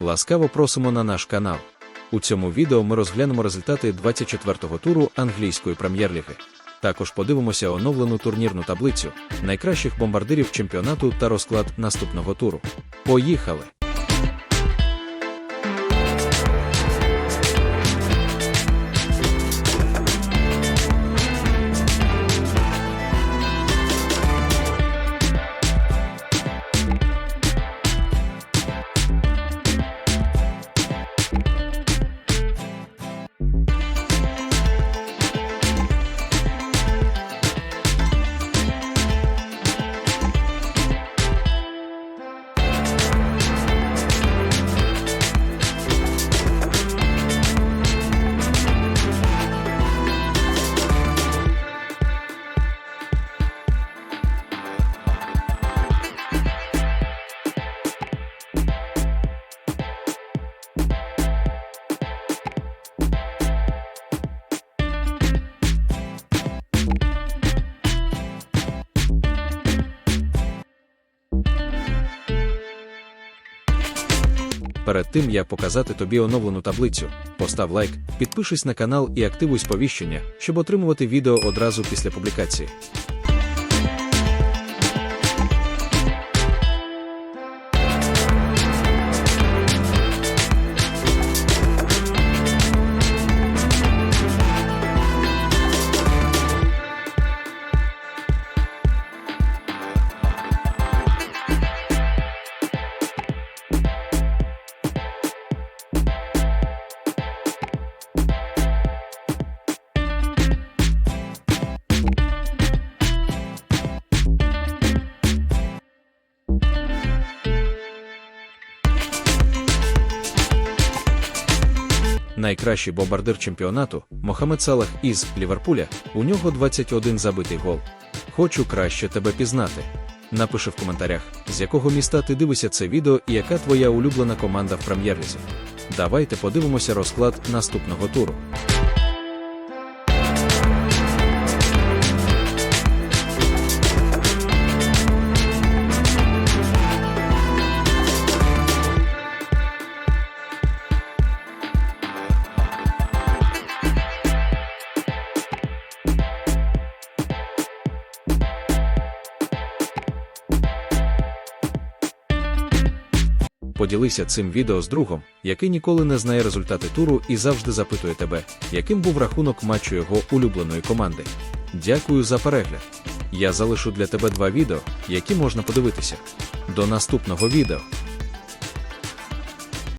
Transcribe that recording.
Ласкаво просимо на наш канал. У цьому відео ми розглянемо результати 24-го туру англійської прем'єр-ліги. Також подивимося оновлену турнірну таблицю найкращих бомбардирів чемпіонату та розклад наступного туру. Поїхали! Перед тим як показати тобі оновлену таблицю, постав лайк, підпишись на канал і активуй сповіщення, щоб отримувати відео одразу після публікації. Найкращий бомбардир чемпіонату Мохамед Салах із Ліверпуля. У нього 21 забитий гол. Хочу краще тебе пізнати. Напиши в коментарях, з якого міста ти дивишся це відео і яка твоя улюблена команда в прем'єр-лізі. Давайте подивимося розклад наступного туру. Поділися цим відео з другом, який ніколи не знає результати туру і завжди запитує тебе, яким був рахунок матчу його улюбленої команди. Дякую за перегляд. Я залишу для тебе два відео, які можна подивитися. До наступного відео.